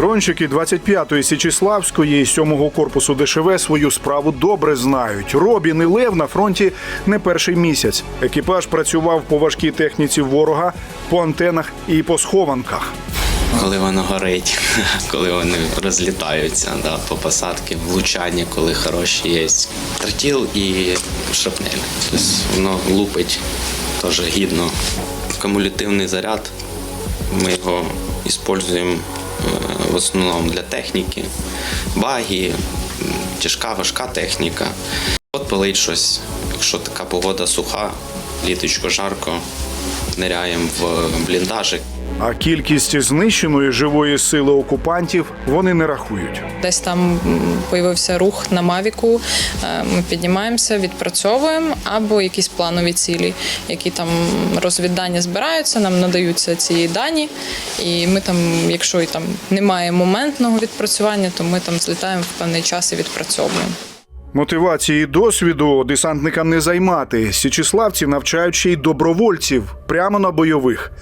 Рончики 25-ї Січіславської і 7-го корпусу ДШВ свою справу добре знають. Робін і Лев на фронті не перший місяць. Екіпаж працював по важкій техніці ворога, по антенах і по схованках. коли воно горить, коли вони розлітаються да, по посадці, влучання, коли хороші є. Тротіл і шрапнель. Тобто воно лупить теж гідно. Кумулятивний заряд. Ми його використовуємо в основному для техніки, баги, тяжка, важка техніка. От палить щось, якщо така погода суха, літочко жарко, ниряємо в бліндажик. А кількість знищеної живої сили окупантів вони не рахують. Десь там появився рух на Мавіку. е, Ми піднімаємося, відпрацьовуємо або якісь планові цілі, які там розвіддання збираються, нам надаються ці дані. І ми там, якщо і там немає моментного відпрацювання, то ми там злітаємо в певний час і відпрацьовуємо. Мотивації досвіду десантникам не займати. Січіславців навчають ще й добровольців прямо на бойових.